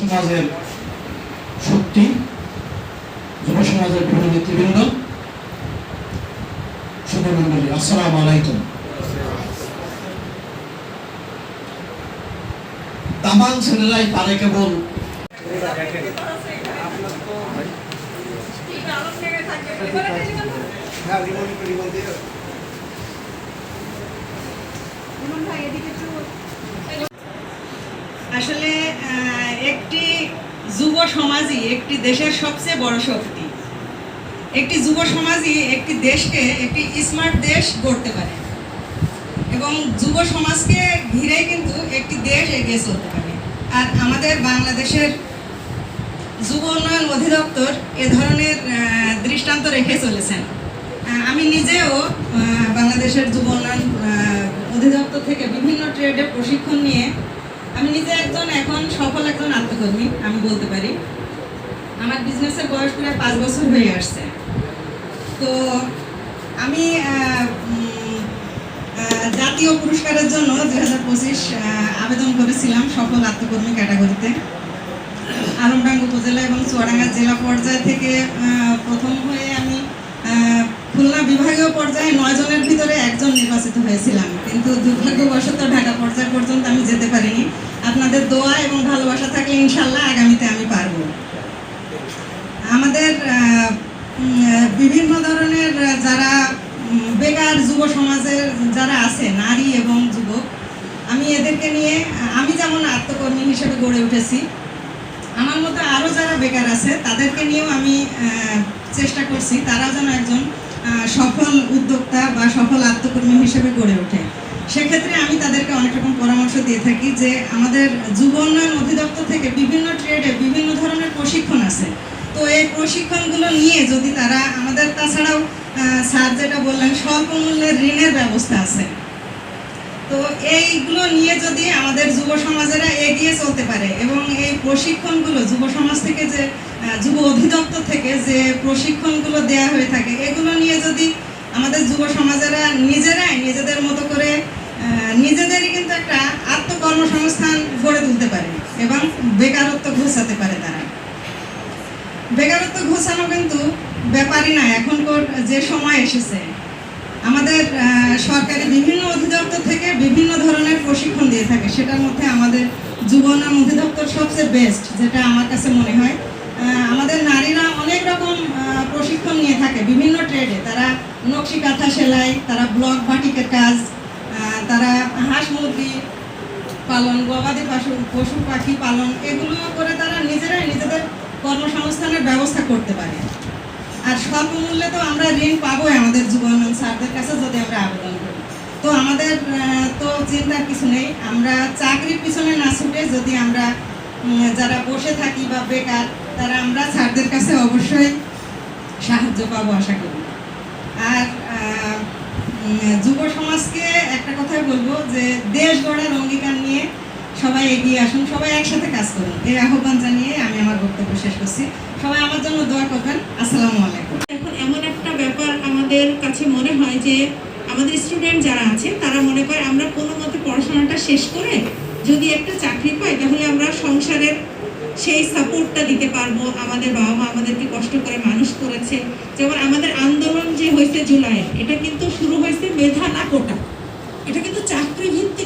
সমাজের শক্তি যুব সমাজের বিভিন্ন নেতৃবৃন্দ শুভমন্ডলী আসসালাম আলাইকুম। তামাং ছেলেরাই পারে কেবল আসলে একটি যুব সমাজই একটি দেশের সবচেয়ে বড় শক্তি। একটি যুব সমাজই একটি দেশকে একটি স্মার্ট দেশ গড়তে পারে। এবং যুব সমাজকে ঘিরে কিন্তু একটি দেশ এগিয়ে চলতে পারে। আর আমাদের বাংলাদেশের যুব উন্নয়ন অধিদপ্তর এ ধরনের দৃষ্টান্ত রেখে চলেছেন। আমি নিজেও বাংলাদেশের যুব উন্নয়ন অধিদপ্তর থেকে বিভিন্ন ট্রেডে প্রশিক্ষণ নিয়ে আমি নিজে একজন, এখন সফল একজন আত্মকর্মী, আমি বলতে পারি। আমার বিজনেসের বয়স প্রায় পাঁচ বছর হয়ে আসছে। তো আমি জাতীয় পুরস্কারের জন্য দুই হাজার পঁচিশ আবেদন করেছিলাম সফল আত্মকর্মী ক্যাটাগরিতে। আলমডাঙ্গা উপজেলা এবং চুয়াডাঙ্গা জেলা পর্যায় থেকে প্রথম হয়ে আমি খুলনা বিভাগীয় পর্যায়ে নয় জনের ভিতরে একজন নির্বাচিত হয়েছিলাম। কিন্তু দুর্ভাগ্যবশত ঢাকা পর্যায় পর্যন্ত আমি যেতে পারিনি। আপনাদের দোয়া এবং ভালোবাসা থাকলে ইনশাল্লাহ আগামীতে আমি পারব। আমাদের বিভিন্ন ধরনের যারা বেকার যুব সমাজের যারা আছে, নারী এবং যুবক, আমি এদেরকে নিয়ে, আমি যেমন আত্মকর্মী হিসেবে গড়ে উঠেছি, আমার মতো আরও যারা বেকার আছে, তাদেরকে নিয়েও আমি চেষ্টা করছি। তারাও যেন একজন সফল উদ্যোক্তা বা সফল আত্মকর্মী হিসেবে গড়ে ওঠে। সেক্ষেত্রে আমি তাদেরকে অনেক রকম পরামর্শ দিয়ে থাকি যে আমাদের যুব উন্নয়ন অধিদপ্তর থেকে বিভিন্ন ট্রেডে বিভিন্ন ধরনের প্রশিক্ষণ আছে। তো এই প্রশিক্ষণগুলো নিয়ে যদি তারা আমাদের, তাছাড়াও স্যার যেটা বললেন স্বল্প মূল্যের ঋণের ব্যবস্থা আছে। তো এইগুলো নিয়ে যদি আমাদের যুব সমাজেরা এগিয়ে চলতে পারে এবং এই প্রশিক্ষণগুলো যুব সমাজ থেকে যে যুব অধিদপ্তর থেকে যে প্রশিক্ষণগুলো দেয়া হয়ে থাকে, এগুলো নিয়ে যদি আমাদের যুব সমাজেরা নিজেরাই নিজেদের মতো করে নিজেদেরই কিন্তু একটা আত্মকর্মসংস্থান গড়ে তুলতে পারে এবং বেকারত্ব ঘোষাতে পারে তারা। বেকারত্ব ঘোষানো কিন্তু ব্যাপারই না, এখনকার যে সময় এসেছে। আমাদের সরকারি বিভিন্ন অধিদপ্তর থেকে বিভিন্ন ধরনের প্রশিক্ষণ দিয়ে থাকে। সেটার মধ্যে আমাদের যুবনাম অধিদপ্তর সবচেয়ে বেস্ট যেটা আমার কাছে মনে হয়। আমাদের নারীরা অনেক রকম প্রশিক্ষণ নিয়ে থাকে বিভিন্ন ট্রেডে তারা নকশি কাঁথা সেলাই, তারা ব্লক বাটিকের কাজ তারা হাঁস মুরগি পালন, গবাদি পশু পশু পাখি পালন, এগুলো করে তারা নিজেরাই নিজেদের কর্মসংস্থানের ব্যবস্থা করতে পারে। আর স্বল্প মূল্যে তো আমরা ঋণ পাবোই আমাদের উন্নয়ন স্যারদের কাছে যদি আমরা আবেদন করি। তো আমাদের তো চিন্তার কিছু নেই। আমরা চাকরির পিছনে না ছুটে যদি আমরা যারা বসে থাকি বা বেকার, তারা আমরা স্যারদের কাছে অবশ্যই সাহায্য পাবো আশা করি। আর যুব সমাজকে একটা কথাই বলব যে দেশ গড়ার অঙ্গীকার নিয়ে সবাই এগিয়ে আসুন, সবাই একসাথে কাজ করুন। এই আহ্বান জানিয়ে আমি আমার বক্তব্য শেষ করছি। সবাই আমার জন্য দোয়া করবেন। আসসালামু আলাইকুম। এখন এমন একটা ব্যাপার আমাদের কাছে মনে হয় যে আমাদের স্টুডেন্ট যারা আছে, তারা মনে করে আমরা কোনো মতে পড়াশোনাটা শেষ করে যদি একটা চাকরি পাই, তাহলে আমরা সংসারের সেই সাপোর্টটা দিতে পারব। আমাদের বাবা মা আমাদেরকে কষ্ট করে মানুষ করেছে। যেমন আমাদের আন্দোলন যে হয়েছে জুলাইয়ে, এটা কিন্তু শুরু হয়েছে মেধা না কোটা। এটা কিন্তু চাকরি ভিত্তিক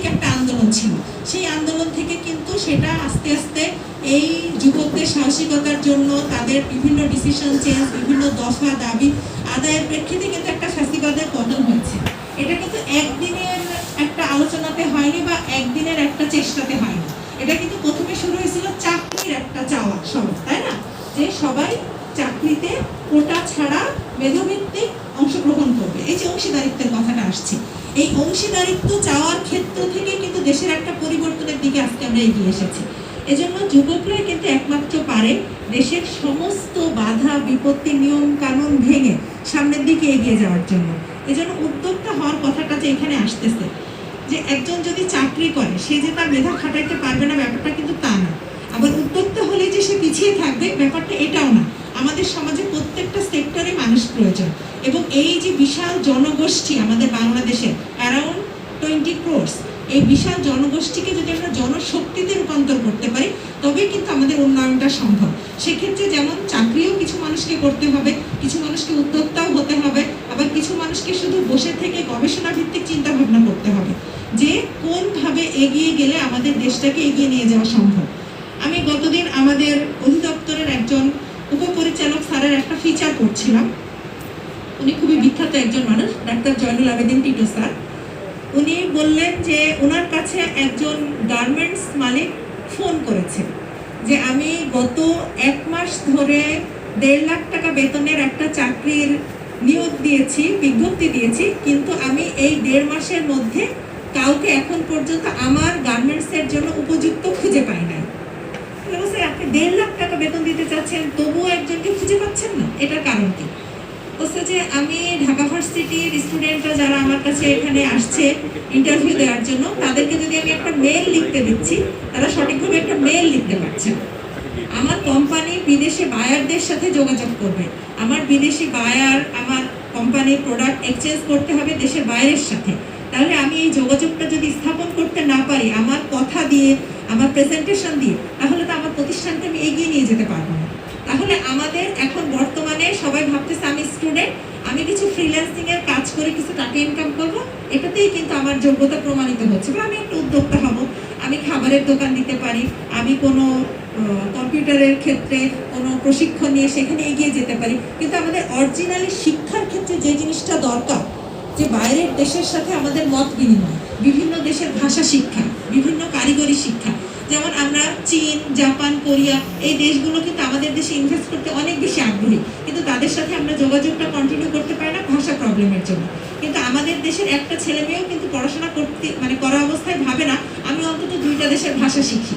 সেই আন্দোলন থেকে কিন্তু সেটা আস্তে আস্তে এই যুবকদের সাহসিকতার জন্য, তাদের বিভিন্ন ডিসিশন চেঞ্জ বিভিন্ন দফা দাবি আদায়ের প্রেক্ষিতে কিন্তু একটা ফ্যাসিবাদের পতন হয়েছে। এটা কিন্তু একদিনের একটা আলোচনাতে হয়নি বা একদিনের একটা চেষ্টাতে হয়নি। এটা কিন্তু প্রথমে শুরু হয়েছিল চাকরির একটা চাওয়া সব তাই না? যে সবাই চাকরিতে কোটা ছাড়া মেধাভিত্তিক অংশগ্রহণ করবে এই যে অংশীদারিত্বের কথাটা আসছে। এই অংশীদারিত্ব চাওয়ার ক্ষেত্র থেকে কিন্তু দেশের একটা পরিবর্তনের দিকে আজকে আমরা এগিয়ে এসেছি। এজন্য যুবকরাই কিন্তু একমাত্র পারে দেশের সমস্ত বাধা, বিপত্তি, নিয়ম কানুন ভেঙে সামনের দিকে এগিয়ে যাওয়ার জন্য। এজন্য উদ্যোক্তা হওয়ার কথাটা যে এখানে আসতেছে, যে একজন যদি চাকরি করে, সে যে তার মেধা খাটাইতে পারবে না ব্যাপারটা কিন্তু তা না। আবার উদ্যোক্তা হলে যে সে পিছিয়ে থাকবে, ব্যাপারটা এটাও না। আমাদের সমাজে প্রত্যেকটা সেক্টরে মানুষ প্রয়োজন। এবং এই যে বিশাল জনগোষ্ঠী আমাদের বাংলাদেশে অ্যারাউন্ড টোয়েন্টি ক্রোর্স এই বিশাল জনগোষ্ঠীকে যদি আমরা জনশক্তিতে রূপান্তর করতে পারি তবে কিন্তু আমাদের উন্নয়নটা সম্ভব। সেক্ষেত্রে যেমন চাকরিও কিছু মানুষকে করতে হবে, কিছু মানুষকে উদ্যোক্তাও হতে হবে, আবার কিছু মানুষকে শুধু বসে থেকে গবেষণা ভিত্তিক চিন্তা ভাবনা করতে হবে। যে কোনভাবে এগিয়ে গেলে আমাদের দেশটাকে এগিয়ে নিয়ে যাওয়া সম্ভব। আমি গতদিন আমাদের অধিদপ্তরের একজন উপপরিচালক স্যারের একটা ফিচার করছিলাম। উনি খুবই বিখ্যাত একজন মানুষ, ডাক্তার জয়নুল আবেদিন টিটু স্যার। উনি বললেন যে ওনার কাছে একজন গার্মেন্টস মালিক ফোন করেছে যে আমি গত এক মাস ধরে দেড় লাখ টাকা বেতনের একটা চাকরির নিয়োগ দিয়েছি, বিজ্ঞপ্তি দিয়েছি, কিন্তু আমি এই দেড় মাসের মধ্যে কাউকে এখন পর্যন্ত আমার গার্মেন্টসের জন্য উপযুক্ত খুঁজে পাই নাই। দেড় লাখ টাকা বেতন দিতে চাচ্ছেন, তবুও একজনকে খুঁজে পাচ্ছেন না। এটার কারণ কি? বলছে যে আমি ঢাকা ভার্সিটির স্টুডেন্টরা যারা আমার কাছে এখানে আসছে ইন্টারভিউ দেওয়ার জন্য, তাদেরকে যদি আমি একটা মেল লিখতে দিচ্ছি, তারা সঠিকভাবে একটা মেল লিখতে পারছে আমার কোম্পানি বিদেশে বায়ারদের সাথে যোগাযোগ করবে। আমার বিদেশি বায়ার আমার কোম্পানির প্রোডাক্ট এক্সচেঞ্জ করতে হবে দেশের বাইরের সাথে। তাহলে আমি এই যোগাযোগটা যদি স্থাপন করতে না পারি, আমার কথা দিয়ে, আমার প্রেজেন্টেশন দিয়ে, তাহলে প্রতিষ্ঠানকে আমি এগিয়ে নিয়ে যেতে পারব না। তাহলে আমাদের এখন বর্তমানে সবাই ভাবতেছে আমি স্টুডেন্ট আমি কিছু ফ্রিল্যান্সিংয়ের কাজ করে কিছু টাকা ইনকাম করব। এটাতেই কিন্তু আমার যোগ্যতা প্রমাণিত হচ্ছে। বা আমি একটা উদ্যোক্তা হব। আমি খাবারের দোকান দিতে পারি। আমি কোনো কম্পিউটারের ক্ষেত্রে কোনো প্রশিক্ষণ নিয়ে সেখানে এগিয়ে যেতে পারি। কিন্তু আমাদের অরিজিনালি শিক্ষার ক্ষেত্রে যে জিনিসটা দরকার, যে বাইরের দেশের সাথে আমাদের মত বিনিময়, বিভিন্ন দেশের ভাষা শিক্ষা, বিভিন্ন কারিগরি শিক্ষা যেমন আমরা চীন, জাপান, কোরিয়া, এই দেশগুলো কিন্তু আমাদের দেশে ইনভেস্ট করতে অনেক বেশি আগ্রহী। কিন্তু তাদের সাথে আমরা যোগাযোগটা কন্টিনিউ করতে পারি না ভাষা প্রবলেমের জন্য। কিন্তু আমাদের দেশের একটা ছেলে মেয়েও কিন্তু পড়াশোনা করতে মানে করা অবস্থায় ভাবে না, আমি অন্তত দুইটা দেশের ভাষা শিখি।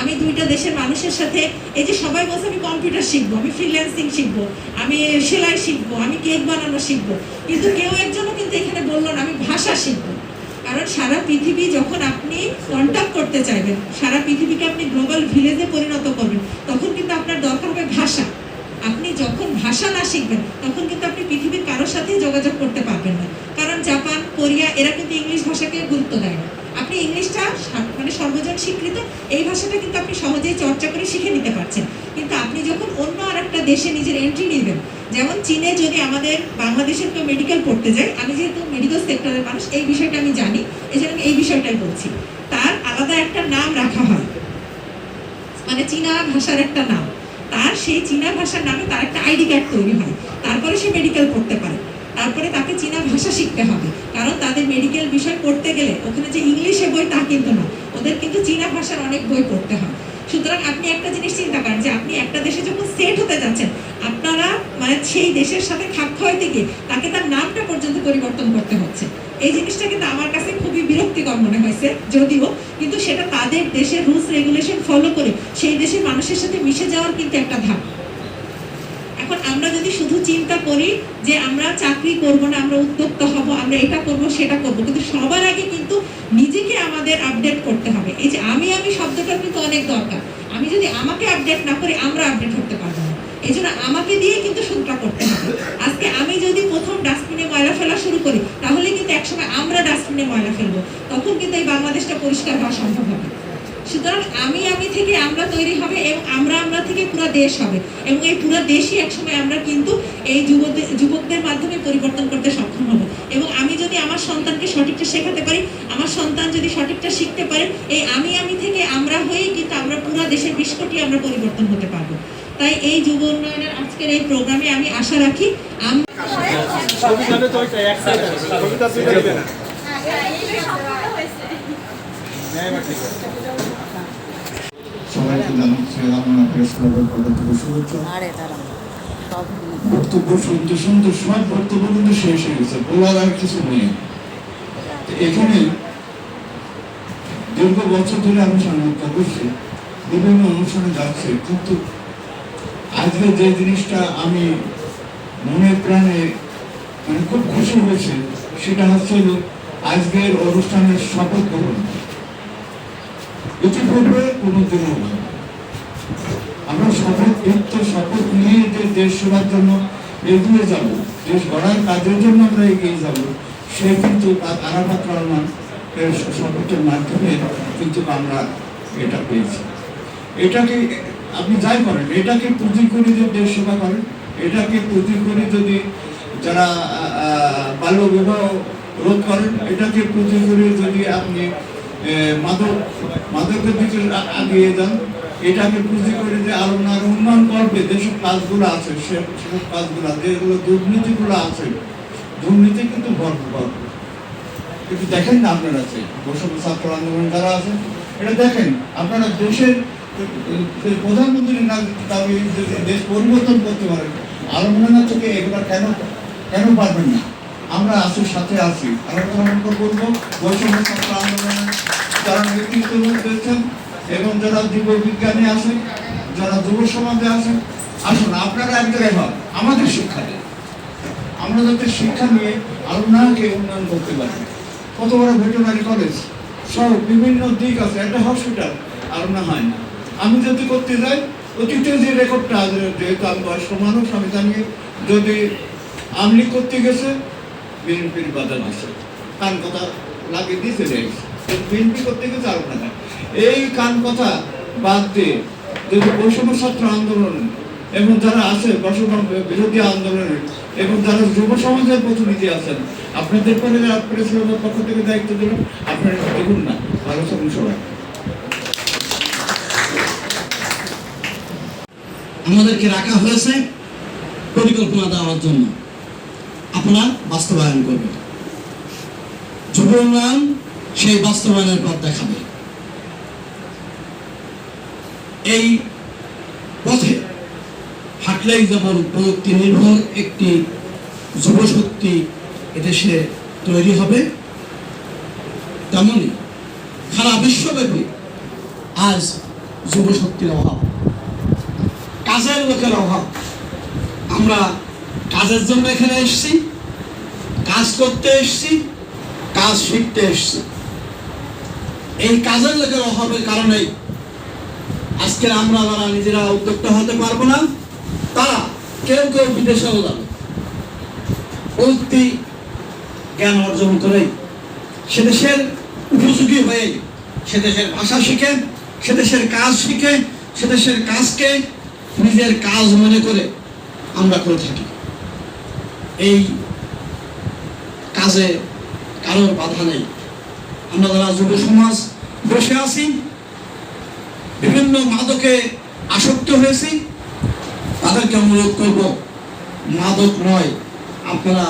আমি দুইটা দেশের মানুষের সাথে, এই যে সবাই বলছে আমি কম্পিউটার শিখব, আমি ফ্রিল্যান্সিং শিখব, আমি সেলাই শিখব, আমি কেক বানানো শিখব। কিন্তু কেউ একজনও কিন্তু এখানে বলল না, আমি ভাষা শিখব। কারণ সারা পৃথিবী যখন আপনি কন্ট্যাক্ট করতে চাইবেন, সারা পৃথিবীকে আপনি গ্লোবাল ভিলেজে পরিণত করবেন, তখন কিন্তু আপনার দরকার হবে ভাষা। আপনি যখন ভাষা না শিখবেন, তখন কিন্তু আপনি পৃথিবীর কারোর সাথেই যোগাযোগ করতে পারবেন না। কারণ জাপান, কোরিয়া, এরা কিন্তু ইংলিশ ভাষাকে গুরুত্ব দেয় না। আপনি ইংলিশটা মানে সর্বজন স্বীকৃত, এই ভাষাটা কিন্তু আপনি সহজেই চর্চা করে শিখে নিতে পারছেন। কিন্তু আপনি যখন অন্য আর একটা দেশে নিজের এন্ট্রি নেবেন, যেমন চীনে যদি আমাদের বাংলাদেশের কেউ মেডিকেল পড়তে যায়, আমি যেহেতু মেডিকেল সেক্টরের মানুষ, এই বিষয়টা আমি জানি এই জন্য এই বিষয়টাই বলছি। তার আলাদা একটা নাম রাখা হয়। মানে চীনা ভাষার একটা নাম। তার সেই চীনা ভাষার নামে তার একটা আইডি কার্ড তৈরি হয়। তারপরে সে মেডিকেল পড়তে পারে। তারপরে তাকে চীনা ভাষা শিখতে হবে। কারণ তাদের মেডিকেল বিষয় পড়তে গেলে ওখানে যে ইংলিশে বই তা কিন্তু না। ওদের কিন্তু চীনা ভাষার অনেক বই পড়তে হয়। সুতরাং আপনি একটা জিনিস চিন্তা করেন যে আপনি একটা দেশে যখন সেট হতে যাচ্ছেন, আপনারা মানে সেই দেশের সাথে খাপ খাওয়াইতে গিয়ে তাকে তার নামটা পর্যন্ত পরিবর্তন করতে হচ্ছে। এই জিনিসটা কিন্তু আমার কাছে খুবই বিরক্তিকর মনে হয়েছে, যদিও কিন্তু সেটা তাদের দেশের রুলস রেগুলেশন ফলো করে সেই দেশের মানুষের সাথে মিশে যাওয়ার কিন্তু একটা ধাপ। আমরা যদি শুধু চিন্তা করি যে আমরা চাকরি করব না, আমরা উদ্যোক্তা হব, আমরা এটা করব, সেটা করব, কিন্তু সবার আগে কিন্তু নিজেকে আমাদের আপডেট করতে হবে। এই যে আমি আমি শব্দটা কিন্তু অনেক দরকার। আমি যদি আমাকে আপডেট না করি, আমরা আপডেট হতে পারব না। এই জন্য আমাকে দিয়ে কিন্তু শুরুটা করতে হবে। আজকে আমি যদি প্রথম ডাস্টবিনে ময়লা ফেলা শুরু করি, তাহলে কিন্তু একসময় আমরা ডাস্টবিনে ময়লা ফেলব। তখন কিন্তু এই বাংলাদেশটা পরিষ্কার হওয়া সম্ভব হবে। সুতরাং আমি আমি থেকে আমরা তৈরি হবে এবং আমরা আমরা থেকে পুরো দেশ হবে এবং এই পুরো দেশই একসময় আমরা কিন্তু এই যুবকদের যুবকদের মাধ্যমে পরিবর্তন করতে সক্ষম হব। এবং আমি যদি আমার সন্তানকে সঠিকটা শেখাতে পারি আমার সন্তান যদি সঠিকটা শিখতে পারে এই আমি আমি থেকে আমরা হয়েই কিন্তু আমরা পুরো দেশের বিশ আমরা পরিবর্তন হতে পারব। তাই এই যুব উন্নয়নের আজকের এই প্রোগ্রামে আমি আশা রাখি আম- সবাইকে জানাচ্ছি প্রেস ক্লাবের পক্ষ থেকে শুভেচ্ছা। বক্তব্য শুনতে শুনতে সব বক্তব্য কিন্তু শেষ হয়ে গেছে বলার আর কিছু নেই। এখানে দীর্ঘ বছর ধরে আমি সংযুক্ত করছি বিভিন্ন অনুষ্ঠানে যাচ্ছে কিন্তু আজকে যে জিনিসটা আমি মনে প্রাণে মানে খুব খুশি হয়েছে সেটা হচ্ছে আজকের অনুষ্ঠানের শপথ গ্রহণ। ইতিপূর্বে কোনোদিনও। আমরা শপথ বৃত্ত শপথ নিয়ে যে দেশ সেবার জন্য এগিয়ে যাব, দেশ গড়ার কাজের জন্য আমরা এগিয়ে যাব, সে কিন্তু আরাফাত রহমান এর শপথের মাধ্যমে কিন্তু আমরা এটা পেয়েছি এটাকে, আপনি যাই করেন, এটাকে পুঁজি করে যে দেশ সেবা করেন, এটাকে পুঁজি করে যদি যারা বাল্য বিবাহ রোধ করেন, এটাকে পুঁজি করে যদি আপনি মাদক, মাদকের দিকে আগিয়ে যান। এটাকে পুঁজি করে যে আরও উন্নয়ন করবে যেসব কাজগুলো আছে সেসব কাজগুলো যেগুলো দুর্নীতিগুলো আছে, দুর্নীতি কিন্তু ভরপুর দেখেন না আপনারা আছে বৈষম্য ছাত্র আন্দোলন যারা আছেন, এটা দেখেন, আপনারা দেশের দাবি দেশ পরিবর্তন করতে পারেন আলমনা থেকে এগুলো কেন কেন পারবেন না? আমরা আছি, সাথে আছি। আলোচনা করব বৈষম্য ছাত্র আন্দোলনের যারা নেতৃত্ব দিয়েছেন এবং যারা যুব বিজ্ঞানী আছেন, যারা যুব সমাজে আছেন, আসুন, আপনারা এক জায়গায় হন আমাদের শিক্ষা দেন। আমরা যাতে শিক্ষা নিয়ে আলমনাকে উন্নয়ন করতে পারি। কত বড় ভেটেরিনারি কলেজ সব বিভিন্ন দিক আছে, একটা হসপিটাল আলমনা হয় না। আমি যদি করতে যাই অতীতের যে রেকর্ডটা যেহেতু আমি বয়স্ক মানুষ, আমি জানি যদি আমলি করতে গেছে, বিএনপির বাধা দিছে। কান কথা লাগিয়ে দিয়ে চলে বিএনপি করতে না। এই কান কথা বাদ দিয়ে যদি বৈষম্য ছাত্র আন্দোলন এবং যারা আছে বৈষম্য বিরোধী এবং যারা যুব সমাজের প্রতিনিধি আছেন আপনাদের পরে পক্ষ থেকে দায়িত্ব আপনারা দেখুন না। ভালো আমাদেরকে রাখা হয়েছে পরিকল্পনা দেওয়ার জন্য। আপনার বাস্তবায়ন করবে যুব উন্নয়ন সেই বাস্তবায়নের পথ দেখাবে। এই পথে হাঁটলেই যেমন প্রযুক্তি নির্ভর একটি যুব শক্তি এদেশে তৈরি হবে। তেমনি সারা বিশ্বব্যাপী আজ যুব শক্তির অভাব। কাজের লোকের অভাব। আমরা কাজের জন্য এখানে এসেছি, কাজ করতে এসেছি, কাজ শিখতে এসেছি। এই কাজের লোকের অভাবের কারণেই আজকে আমরা যারা নিজেরা উদ্যোক্তা হতে পারব না, তারা কেউ কেউ বিদেশেও যাবে। প্রযুক্তি জ্ঞান অর্জন করে সে দেশের উপযোগী হয়ে সে দেশের ভাষা শিখে, সে দেশের কাজ শিখে, সে দেশের কাজকে নিজের কাজ মনে করে আমরা করে থাকি। এই কাজে কারোর বাধা নেই। আমরা যারা যুব সমাজ বসে আছি। বিভিন্ন মাদকে আসক্ত হয়েছি। তাদেরকে অনুরোধ করব, মাদক নয়, আপনারা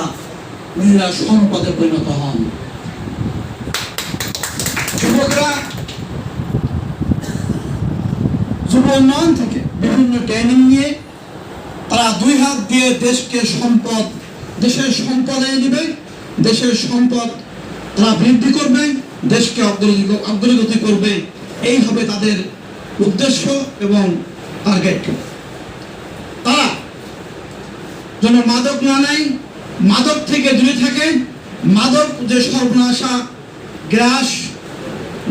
নিজেরা সম্পদে পরিণত হন। যুবকরা, যুব উন্নয়ন থেকে বিভিন্ন ট্রেনিং নিয়ে তারা দুই হাত দিয়ে দেশকে সম্পদ, দেশের সম্পদ এনে দিবে। দেশের সম্পদ তারা বৃদ্ধি করবে। দেশকে অগ্রগতি করবে, এই হবে তাদের উদ্দেশ্য এবং টার্গেট তারা যেন মাদক না নেয়, মাদক থেকে দূরে থাকে, মাদক যে সর্বনাশা গ্রাস,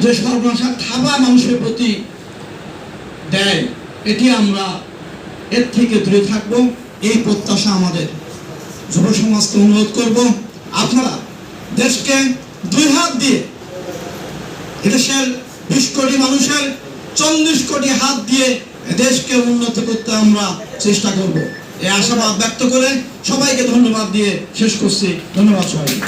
যে সর্বনাশা থাবা মানুষের প্রতি দেয়, এটি আমরা এর থেকে দূরে থাকব, এই প্রত্যাশা আমাদের। যুব সমাজকে অনুরোধ করব, আপনারা দেশকে দুই হাত দিয়ে এদেশের বিশ কোটি মানুষের চল্লিশ কোটি হাত দিয়ে দেশকে উন্নত করতে আমরা চেষ্টা করব। এই আশাবাদ ব্যক্ত করে সবাইকে ধন্যবাদ দিয়ে শেষ করছি। ধন্যবাদ সবাইকে।